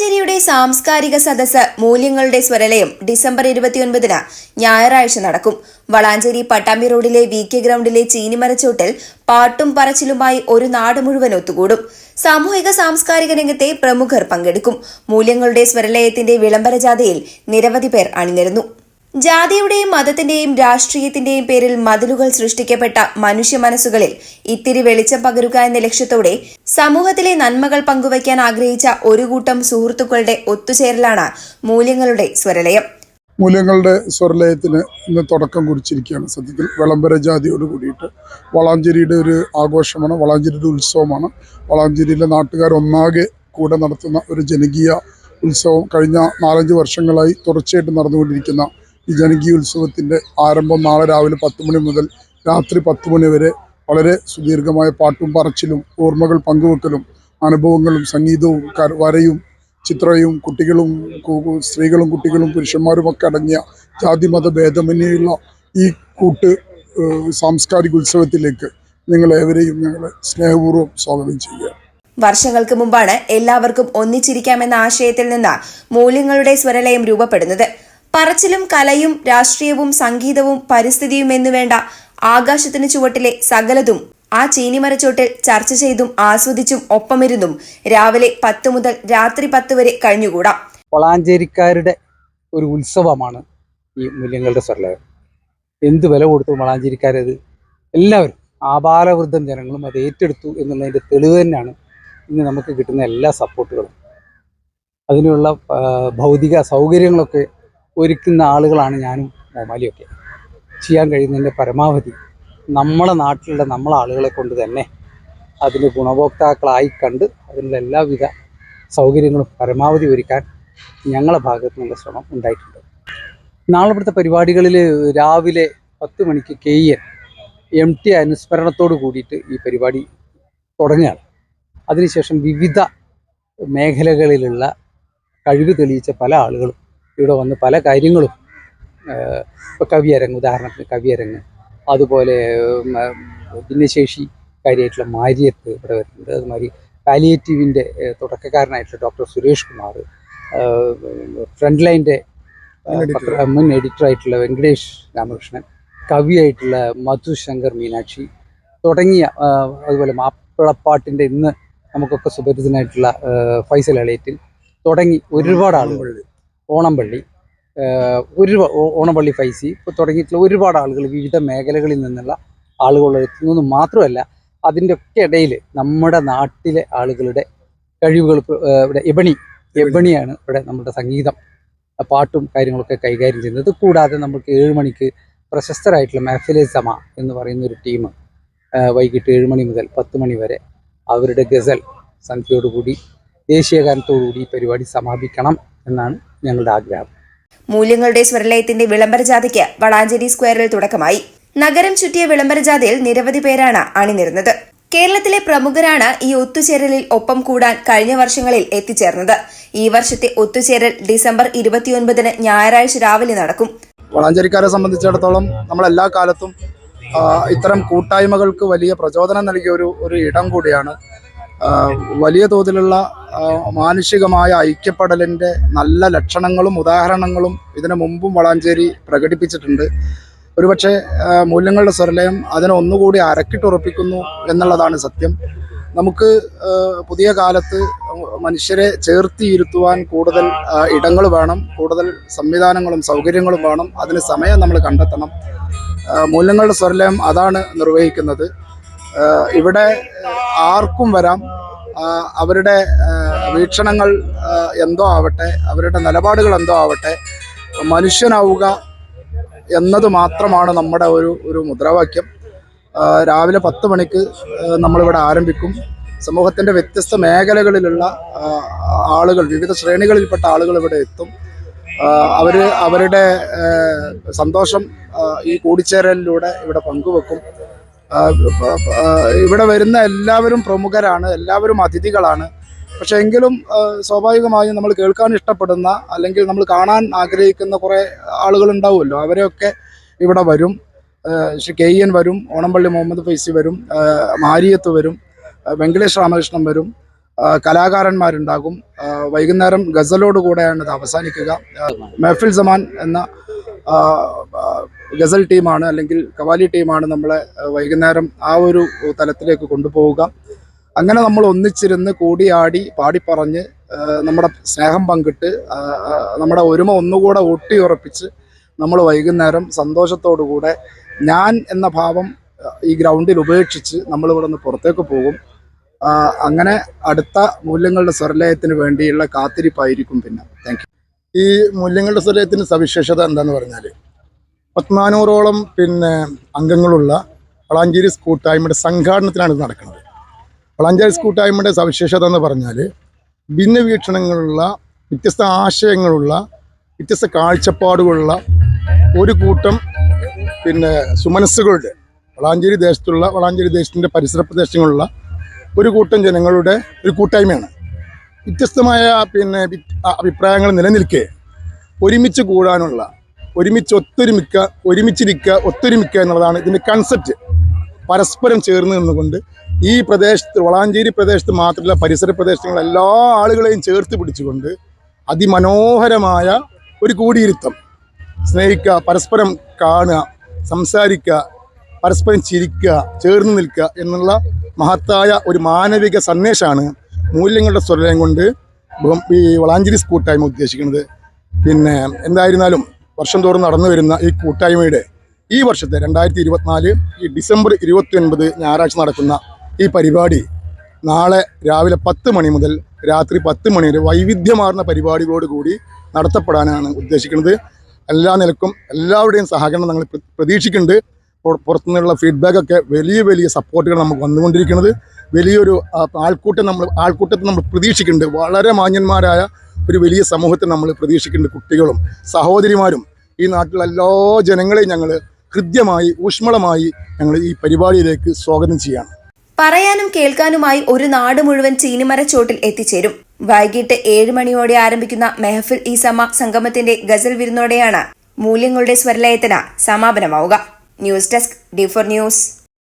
വളാഞ്ചേരിയുടെ സാംസ്കാരിക സദസ് മൂല്യങ്ങളുടെ സ്വരലയം ഡിസംബർ ഇരുപത്തിയൊൻപതിന് ഞായറാഴ്ച നടക്കും. വളാഞ്ചേരി പട്ടാമ്പി റോഡിലെ വി കെ ഗ്രൗണ്ടിലെ ചീനിമരച്ചോട്ടിൽ പാട്ടും പറച്ചിലുമായി ഒരു നാട് മുഴുവൻ ഒത്തുകൂടും. സാമൂഹിക സാംസ്കാരിക രംഗത്തെ പ്രമുഖർ പങ്കെടുക്കും. മൂല്യങ്ങളുടെ സ്വരലയത്തിന്റെ വിളംബര ജാഥയിൽ നിരവധി പേർ അണിനിരന്നു. ജാതിയുടെയും മതത്തിന്റെയും രാഷ്ട്രീയത്തിന്റെയും പേരിൽ മതിലുകൾ സൃഷ്ടിക്കപ്പെട്ട മനുഷ്യ മനസ്സുകളിൽ ഇത്തിരി വെളിച്ചം പകരുക എന്ന ലക്ഷ്യത്തോടെ സമൂഹത്തിലെ നന്മകൾ പങ്കുവയ്ക്കാൻ ആഗ്രഹിച്ച ഒരു കൂട്ടം സുഹൃത്തുക്കളുടെ ഒത്തുചേരലാണ് മൂല്യങ്ങളുടെ സ്വരലയം. മൂല്യങ്ങളുടെ സ്വരലയത്തിന് ഇന്ന് തുടക്കം കുറിച്ചിരിക്കുകയാണ്. സത്യത്തിൽ വിളംബര ജാതിയോട് കൂടിയിട്ട് വളാഞ്ചേരിയുടെ ഒരു ആഘോഷമാണ് വളാഞ്ചേരിയുടെ ഉത്സവമാണ്. വളാഞ്ചേരിയിലെ നാട്ടുകാർ ഒന്നാകെ കൂടെ നടത്തുന്ന ഒരു ജനകീയ ഉത്സവം കഴിഞ്ഞ നാലഞ്ച് വർഷങ്ങളായി തുടർച്ചയായിട്ട് നടന്നുകൊണ്ടിരിക്കുന്ന ഈ ജനകീയ ഉത്സവത്തിന്റെ ആരംഭം നാളെ രാവിലെ പത്ത് മണി മുതൽ രാത്രി പത്ത് മണി വരെ വളരെ സുദീർഘമായ പാട്ടും പറച്ചിലും ഓർമ്മകൾ പങ്കുവെക്കലും അനുഭവങ്ങളും സംഗീതവും വരയും ചിത്രയും കുട്ടികളും സ്ത്രീകളും കുട്ടികളും പുരുഷന്മാരും ഒക്കെ അടങ്ങിയ ജാതിമത ഭേദമന്യുള്ള ഈ കൂട്ട് സാംസ്കാരിക ഉത്സവത്തിലേക്ക് നിങ്ങളേവരെയും ഞങ്ങൾ സ്നേഹപൂർവം സ്വാഗതം ചെയ്യുക. വർഷങ്ങൾക്ക് മുമ്പാണ് എല്ലാവർക്കും ഒന്നിച്ചിരിക്കാമെന്ന ആശയത്തിൽ നിന്ന് മൂല്യങ്ങളുടെ സ്വരലയം രൂപപ്പെടുന്നത്. പറച്ചിലും കലയും രാഷ്ട്രീയവും സംഗീതവും പരിസ്ഥിതിയും എന്നുവേണ്ട ആകാശത്തിന് ചുവട്ടിലെ സകലതും ആ ചീനിമരച്ചോട്ടിൽ ചർച്ച ചെയ്തും ആസ്വദിച്ചും ഒപ്പമിരുന്നും രാവിലെ പത്ത് മുതൽ രാത്രി പത്ത് വരെ കഴിഞ്ഞുകൂടാം. വളാഞ്ചേരിക്കാരുടെ ഒരു ഉത്സവമാണ് ഈ മൂല്യങ്ങളുടെ സ്വർലയം. എന്ത് വില കൊടുത്തു വളാഞ്ചേരിക്കാരത്? എല്ലാവരും ആപാലവൃദ്ധം ജനങ്ങളും അത് ഏറ്റെടുത്തു എന്നുള്ളതിന്റെ തെളിവ് തന്നെയാണ് ഇന്ന് നമുക്ക് കിട്ടുന്ന എല്ലാ സപ്പോർട്ടുകളും അതിനുള്ള ഭൗതിക സൗകര്യങ്ങളൊക്കെ ഒരുക്കുന്ന ആളുകളാണ് ഞാനും മോമാലിയൊക്കെ ചെയ്യാൻ കഴിയുന്നതിന്റെ പരമാവധി നമ്മളെ നാട്ടിലുള്ള നമ്മളെ ആളുകളെ കൊണ്ട് തന്നെ അതിന് ഗുണഭോക്താക്കളായി കണ്ട് അതിനുള്ള എല്ലാവിധ സൗകര്യങ്ങളും പരമാവധി ഒരുക്കാൻ ഞങ്ങളുടെ ഭാഗത്തു നിന്നുള്ള ശ്രമം ഉണ്ടായിട്ടുണ്ട്. നാളെ പരിപാടികളിൽ രാവിലെ പത്ത് മണിക്ക് കെ എൻ എം ടി അനുസ്മരണത്തോട് കൂടിയിട്ട് ഈ പരിപാടി തുടങ്ങുകയാണ്. അതിനുശേഷം വിവിധ മേഖലകളിലുള്ള കഴിവ് തെളിയിച്ച പല ആളുകളും ഇവിടെ വന്ന് പല കാര്യങ്ങളും ഇപ്പോൾ കവിയരങ്ങ് ഉദാഹരണത്തിന് കവിയരങ്ങ് അതുപോലെ ഭിന്നശേഷി കാര്യമായിട്ടുള്ള മാര്യത്ത് മാരിയത്ത് ഇവിടെ വരുന്നുണ്ട്. അതുമാതിരി പാലിയേറ്റീവിന്റെ തുടക്കക്കാരനായിട്ടുള്ള ഡോക്ടർ സുരേഷ് കുമാർ ഫ്രണ്ട് ലൈന്റെ മുൻ എഡിറ്ററായിട്ടുള്ള വെങ്കടേഷ് രാമകൃഷ്ണൻ കവിയായിട്ടുള്ള മധു ശങ്കർ മീനാക്ഷി തുടങ്ങിയ അതുപോലെ മാപ്പിളപ്പാട്ടിന്റെ ഇന്ന് നമുക്കൊക്കെ സുപരിചിതനായിട്ടുള്ള ഫൈസൽ അളയത്തിൽ തുടങ്ങി ഒരുപാട് ആളുകൾ. ഓണംപള്ളി ഒരു ഓണംപള്ളി ഫൈസി ഇപ്പോൾ തുടങ്ങിയിട്ടുള്ള ഒരുപാട് ആളുകൾ വിവിധ മേഖലകളിൽ നിന്നുള്ള ആളുകൾ എത്തുന്നത് മാത്രമല്ല അതിന്റെ ഒക്കെ ഇടയിൽ നമ്മുടെ നാട്ടിലെ ആളുകളുടെ കഴിവുകൾ ഇവിടെ എബണി എബണിയാണ് ഇവിടെ നമ്മുടെ സംഗീതം പാട്ടും കാര്യങ്ങളൊക്കെ കൈകാര്യം ചെയ്യുന്നത്. കൂടാതെ നമുക്ക് ഏഴ് മണിക്ക് പ്രശസ്തരായിട്ടുള്ള മെഹഫിലെ സമ എന്ന് പറയുന്ന ഒരു ടീം വൈകിട്ട് ഏഴ് മണി മുതൽ പത്ത് മണി വരെ അവരുടെ ഗസൽ സന്ധ്യയോടുകൂടി ദേശീയഗാനത്തോടുകൂടി ഈ പരിപാടി സമാപിക്കണം. എന്നാണ് ഞങ്ങളുടെ ആഗ്രഹം. മൂല്യങ്ങളുടെ സ്വരലയത്തിന്റെ വിളംബര ജാഥയ്ക്ക് വളാഞ്ചേരി സ്ക്വയറിൽ തുടക്കമായി. നഗരം ചുറ്റിയ വിളംബര ജാഥയിൽ നിരവധി പേരാണ് അണിനിരുന്നത്. കേരളത്തിലെ പ്രമുഖരാണ് ഈ ഒത്തുചേരലിൽ ഒപ്പം കൂടാൻ കഴിഞ്ഞ വർഷങ്ങളിൽ എത്തിച്ചേർന്നത്. ഈ വർഷത്തെ ഒത്തുചേരൽ ഡിസംബർ ഇരുപത്തിയൊൻപതിന് ഞായറാഴ്ച രാവിലെ നടക്കും. വളാഞ്ചേരിക്കാരെ സംബന്ധിച്ചിടത്തോളം നമ്മളെല്ലാ കാലത്തും ഇത്തരം കൂട്ടായ്മകൾക്ക് വലിയ പ്രചോദനം നൽകിയ ഒരു ഒരു ഇടം കൂടിയാണ് വലിയ തോതിലുള്ള മാനുഷികമായ ഐക്യപ്പെടലിന്റെ നല്ല ലക്ഷണങ്ങളും ഉദാഹരണങ്ങളും ഇതിനു മുമ്പും വളാഞ്ചേരി പ്രകടിപ്പിച്ചിട്ടുണ്ട്. ഒരുപക്ഷെ മൂല്യങ്ങളുടെ സ്വരലയം അതിനെ ഒന്നുകൂടി അരക്കിട്ടുറപ്പിക്കുന്നു എന്നുള്ളതാണ് സത്യം. നമുക്ക് പുതിയ കാലത്ത് മനുഷ്യരെ ചേർത്തിയിരുത്തുവാൻ കൂടുതൽ ഇടങ്ങൾ വേണം കൂടുതൽ സംവിധാനങ്ങളും സൗകര്യങ്ങളും വേണം അതിന് സമയം നമ്മൾ കണ്ടെത്തണം. മൂല്യങ്ങളുടെ സ്വരലയം അതാണ് നിർവഹിക്കുന്നത്. ഇവിടെ ആർക്കും വരാം. അവരുടെ വീക്ഷണങ്ങൾ എന്തോ ആവട്ടെ അവരുടെ നിലപാടുകൾ എന്തോ ആവട്ടെ മനുഷ്യനാവുക എന്നത് മാത്രമാണ് നമ്മുടെ ഒരു ഒരു മുദ്രാവാക്യം. രാവിലെ പത്ത് മണിക്ക് നമ്മളിവിടെ ആരംഭിക്കും. സമൂഹത്തിന്റെ വ്യത്യസ്ത മേഖലകളിലുള്ള ആളുകൾ വിവിധ ശ്രേണികളിൽപ്പെട്ട ആളുകൾ ഇവിടെ എത്തും. അവർ അവരുടെ സന്തോഷം ഈ കൂടിച്ചേരലിലൂടെ ഇവിടെ പങ്കുവെക്കും. ഇവിടെ വരുന്ന എല്ലാവരും പ്രമുഖരാണ് എല്ലാവരും അതിഥികളാണ്. പക്ഷെ എങ്കിലും സ്വാഭാവികമായും നമ്മൾ കേൾക്കാൻ ഇഷ്ടപ്പെടുന്ന അല്ലെങ്കിൽ നമ്മൾ കാണാൻ ആഗ്രഹിക്കുന്ന കുറേ ആളുകൾ ഉണ്ടാവുമല്ലോ അവരെയൊക്കെ ഇവിടെ വരും. ശ്രീ കെ എൻ വരും ഓണംപള്ളി മുഹമ്മദ് ഫൈസി വരും മാരിയത്ത് വരും വെങ്കടേഷ് രാമകൃഷ്ണൻ വരും കലാകാരന്മാരുണ്ടാകും. വൈകുന്നേരം ഗസലോട് കൂടെയാണ് ഇത് അവസാനിക്കുക. മെഹ്ഫിൽ സമാൻ എന്ന ഗസൽ ടീമാണ് അല്ലെങ്കിൽ കവാലി ടീമാണ് നമ്മളെ വൈകുന്നേരം ആ ഒരു തലത്തിലേക്ക് കൊണ്ടുപോവുക. അങ്ങനെ നമ്മൾ ഒന്നിച്ചിരുന്ന് കൂടിയാടി പാടിപ്പറഞ്ഞ് നമ്മുടെ സ്നേഹം പങ്കിട്ട് നമ്മുടെ ഒരുമ ഒന്നുകൂടെ ഊട്ടിയുറപ്പിച്ച് നമ്മൾ വൈകുന്നേരം സന്തോഷത്തോടുകൂടെ ഞാൻ എന്ന ഭാവം ഈ ഗ്രൗണ്ടിൽ ഉപേക്ഷിച്ച് നമ്മളിവിടെ നിന്ന് പുറത്തേക്ക് പോകും. അങ്ങനെ അടുത്ത മൂല്യങ്ങളുടെ സ്വരലയത്തിന് വേണ്ടിയുള്ള കാത്തിരിപ്പായിരിക്കും പിന്നെ. താങ്ക് ഈ മൂല്യങ്ങളുടെ സ്വരലയത്തിന് സവിശേഷത എന്താണെന്ന് പറഞ്ഞാൽ പത്നാനൂറോളം പിന്നെ അംഗങ്ങളുള്ള വളാഞ്ചേരി സ്കൂട്ടായ്മയുടെ സംഘാടനത്തിലാണ് ഇത് നടക്കുന്നത്. വളാഞ്ചേരി കൂട്ടായ്മയുടെ സവിശേഷത എന്ന് പറഞ്ഞാൽ ഭിന്ന വീക്ഷണങ്ങളുള്ള വ്യത്യസ്ത ആശയങ്ങളുള്ള വ്യത്യസ്ത കാഴ്ചപ്പാടുകളുള്ള ഒരു കൂട്ടം പിന്നെ സുമനസ്സുകളുടെ വളാഞ്ചേരി ദേശത്തുള്ള വളാഞ്ചേരി ദേശത്തിന്റെ പരിസര പ്രദേശങ്ങളിലുള്ള ഒരു കൂട്ടം ജനങ്ങളുടെ ഒരു കൂട്ടായ്മയാണ്. വ്യത്യസ്തമായ പിന്നെ അഭിപ്രായങ്ങൾ നിലനിൽക്കെ ഒരുമിച്ച് കൂടാനുള്ള ഒരുമിച്ച് ഒത്തൊരുമിക്കുക ഒരുമിച്ചിരിക്കുക ഒത്തൊരുമിക്കുക എന്നുള്ളതാണ് ഇതിന്റെ കൺസെപ്റ്റ് പരസ്പരം ചേർന്ന് നിന്നുകൊണ്ട് ഈ പ്രദേശത്ത് വളാഞ്ചേരി പ്രദേശത്ത് മാത്രമല്ല പരിസര പ്രദേശങ്ങളിലെ എല്ലാ ആളുകളെയും ചേർത്ത് പിടിച്ചുകൊണ്ട് അതിമനോഹരമായ ഒരു കൂടിയിരുത്തം. സ്നേഹിക്കുക പരസ്പരം കാണുക സംസാരിക്കുക പരസ്പരം ചിരിക്കുക ചേർന്ന് നിൽക്കുക എന്നുള്ള മഹത്തായ ഒരു മാനവിക സന്ദേശമാണ് മൂല്യങ്ങളുടെ സ്വരം കൊണ്ട് ഈ വളാഞ്ചേരി സ്കൂട്ടായ്മ ഉദ്ദേശിക്കുന്നത്. പിന്നെ എന്തായിരുന്നാലും വർഷം തോറും നടന്നു വരുന്ന ഈ കൂട്ടായ്മയുടെ ഈ വർഷത്തെ രണ്ടായിരത്തി ഇരുപത്തിനാല് ഈ ഡിസംബർ ഇരുപത്തി ഒൻപത് ഞായറാഴ്ച നടക്കുന്ന ഈ പരിപാടി നാളെ രാവിലെ പത്ത് മണി മുതൽ രാത്രി പത്ത് മണി വരെ വൈവിധ്യമാർന്ന പരിപാടികളോട് കൂടി നടത്തപ്പെടാനാണ് ഉദ്ദേശിക്കുന്നത്. എല്ലാ നിലക്കും എല്ലാവരുടെയും സഹകരണം ഞങ്ങൾ പ്ര- പ്രതീക്ഷിക്കുന്നുണ്ട്. പുറ- പുറത്തുനിന്നുള്ള ഫീഡ്ബാക്കൊക്കെ വലിയ വലിയ സപ്പോർട്ടുകൾ നമുക്ക് വന്നുകൊണ്ടിരിക്കുന്നത്. വലിയൊരു ആൾക്കൂട്ടം നമ്മൾ ആൾക്കൂട്ടത്തെ നമ്മൾ പ്രതീക്ഷിക്കുന്നുണ്ട്. വളരെ മാന്യന്മാരായ ഒരു വലിയ സമൂഹത്തെ നമ്മൾ പ്രതീക്ഷിക്കുന്നുണ്ട് കുട്ടികളും സഹോദരിമാരും. ഈ നാട്ടിലുള്ള എല്ലാ ജനങ്ങളെയും ഞങ്ങൾ ഹൃദ്യമായി ഊഷ്മളമായി ഞങ്ങൾ ഈ പരിപാടിയിലേക്ക് സ്വാഗതം ചെയ്യാണ്. പറയാനും കേൾക്കാനുമായി ഒരു നാട് മുഴുവൻ ചീനിമരച്ചോട്ടിൽ എത്തിച്ചേരും. വൈകിട്ട് ഏഴ് മണിയോടെ ആരംഭിക്കുന്ന മെഹഫിൽ ഈ സമ സംഗമത്തിന്റെ ഗസൽ വിരുന്നോടെയാണ് മൂല്യങ്ങളുടെ സ്വരലയത്തിന് സമാപനമാവുക. News desk D four news.